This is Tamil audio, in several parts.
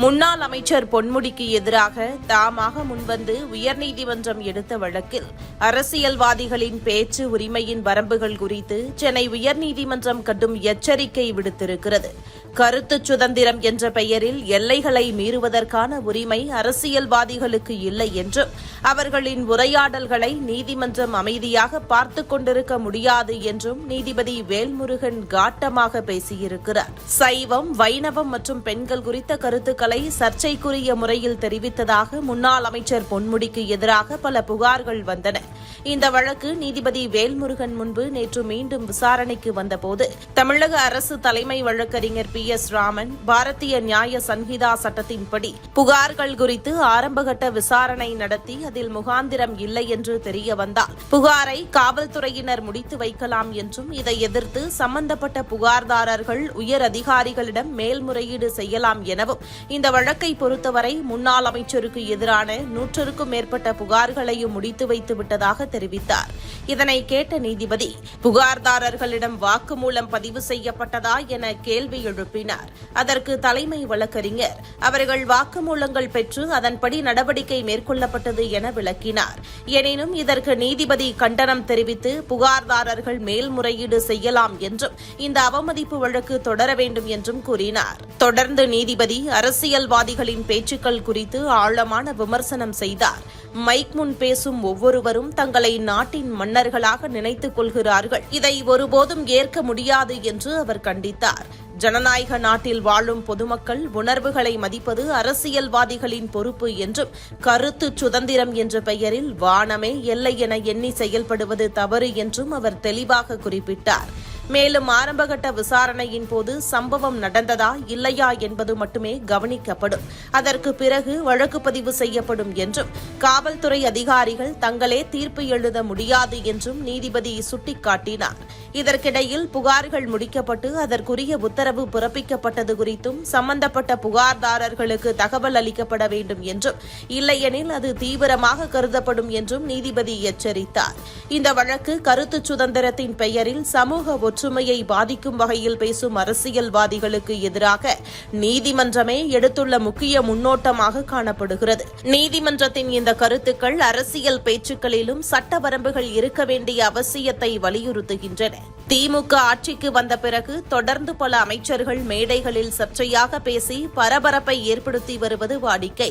முன்னாள் அமைச்சர் பொன்முடிக்கு எதிராக தாமாக முன்வந்து உயர்நீதிமன்றம் எடுத்த வழக்கில் அரசியல்வாதிகளின் பேச்சு உரிமையின் வரம்புகள் குறித்து சென்னை உயர்நீதிமன்றம் கடும் எச்சரிக்கை விடுத்திருக்கிறது. கருத்து சுதந்திரம் என்ற பெயரில் எல்லைகளை மீறுவதற்கான உரிமை அரசியல்வாதிகளுக்கு இல்லை என்றும் அவர்களின் உரையாடல்களை நீதிமன்றம் அமைதியாக பார்த்துக் கொண்டிருக்க முடியாது என்றும் நீதிபதி வேல்முருகன் காட்டமாக பேசியிருக்கிறார். சைவம் வைணவம் மற்றும் பெண்கள் குறித்த கருத்துக்களை சர்ச்சைக்குரிய முறையில் தெரிவித்ததாக முன்னாள் அமைச்சர் பொன்முடிக்கு எதிராக பல புகார்கள் வந்தன. இந்த வழக்கு நீதிபதி வேல்முருகன் முன்பு நேற்று மீண்டும் விசாரணைக்கு வந்தபோது தமிழக அரசு தலைமை வழக்கறிஞர் பி எஸ் ராமன் பாரதிய நியாய சன்ஹிதா சட்டத்தின்படி புகார்கள் குறித்து ஆரம்பகட்ட விசாரணை நடத்தி அதில் முகாந்திரம் இல்லை என்று தெரிய வந்தால் புகாரை காவல்துறையினர் முடித்து வைக்கலாம் என்றும் இதை எதிர்த்து சம்பந்தப்பட்ட புகார்தாரர்கள் உயர் அதிகாரிகளிடம் மேல்முறையீடு செய்யலாம் எனவும் இந்த வழக்கை பொறுத்தவரை முன்னாள் அமைச்சருக்கு எதிரான நூற்றுக்கும் மேற்பட்ட புகார்களையும் முடித்து வைத்து விட்டதாக தெரிவித்தார். இதனை கேட்ட நீதிபதி புகார்தாரர்களிடம் வாக்குமூலம் பதிவு செய்யப்பட்டதா என கேள்வி எழுப்பினார். அதற்கு தலைமை வழக்கறிஞர் அவர்கள் வாக்குமூலங்கள் பெற்று அதன்படி நடவடிக்கை மேற்கொள்ளப்பட்டது என விளக்கினார். எனினும் இதற்கு நீதிபதி கண்டனம் தெரிவித்து புகார்தாரர்கள் மேல்முறையீடு செய்யலாம் என்றும் இந்த அவமதிப்பு வழக்கு தொடர வேண்டும் என்றும் கூறினார். தொடர்ந்து நீதிபதி அரசியல்வாதிகளின் பேச்சுக்கள் குறித்து ஆழமான விமர்சனம் செய்தார். மைக் முன் பேசும் ஒவ்வொருவரும் தங்கள் தங்களை நாட்டின் மன்னர்களாக நினைத்துக் கொள்கிறார்கள். இதை ஒருபோதும் ஏற்க முடியாது என்று அவர் கண்டித்தார். ஜனநாயக நாட்டில் வாழும் பொதுமக்கள் உணர்வுகளை மதிப்பது அரசியல்வாதிகளின் பொறுப்பு என்றும் கருத்து சுதந்திரம் என்ற பெயரில் வானமே எல்லை என எண்ணி செயல்படுவது தவறு என்றும் அவர் தெளிவாக குறிப்பிட்டார். மேலும் ஆரம்பகட்ட விசாரணையின் போது சம்பவம் நடந்ததா இல்லையா என்பது மட்டுமே கவனிக்கப்படும். அதற்கு பிறகு வழக்கு பதிவு செய்யப்படும் என்றும் காவல்துறை அதிகாரிகள் தங்களே தீர்ப்பு எழுத முடியாது என்றும் நீதிபதி சுட்டிக்காட்டினார். இதற்கிடையில் புகார்கள் முடிக்கப்பட்டு அதற்குரிய உத்தரவு பிறப்பிக்கப்பட்டது குறித்தும் சம்பந்தப்பட்ட புகார்தாரர்களுக்கு தகவல் அளிக்கப்பட வேண்டும் என்றும் இல்லையெனில் அது தீவிரமாக கருதப்படும் என்றும் நீதிபதி எச்சரித்தார். இந்த வழக்கு கருத்து சுதந்திரத்தின் பெயரில் சமூக ஒற்றுமையை பாதிக்கும் வகையில் பேசும் அரசியல்வாதிகளுக்கு எதிராக நீதிமன்றமே எடுத்துள்ள முக்கிய முன்னோட்டமாக காணப்படுகிறது. நீதிமன்றத்தின் இந்த கருத்துக்கள் அரசியல் பேச்சுக்களிலும் சட்ட வரம்புகள் இருக்க வேண்டிய அவசியத்தை வலியுறுத்துகின்றன. திமுக ஆட்சிக்கு வந்த பிறகு தொடர்ந்து பல அமைச்சர்கள் மேடைகளில் சர்ச்சையாக பேசி பரபரப்பை ஏற்படுத்தி வருவது வாடிக்கை.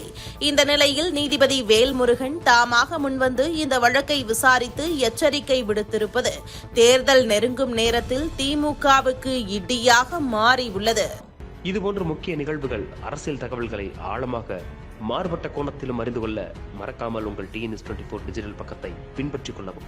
இந்த நிலையில் நீதிபதி வேல்முருகன் தாமாக முன்வந்து இந்த வழக்கை விசாரித்து எச்சரிக்கை விடுத்திருப்பது. தேர்தல் நெருங்கும் நேரத்தில் திமுகவுக்கு இடியாக மாறியுள்ளது. இதுபோன்ற முக்கிய நிகழ்வுகள் அரசியல் தகவல்களை ஆழமாக மாறுபட்ட கோணத்திலும் அறிந்து கொள்ள மறக்காமல் உங்கள் டிஎன்எஸ் டுவெண்ட்டி ஃபோர் டிஜிட்டல் பக்கத்தை பின்பற்றிக் கொள்ளவும்.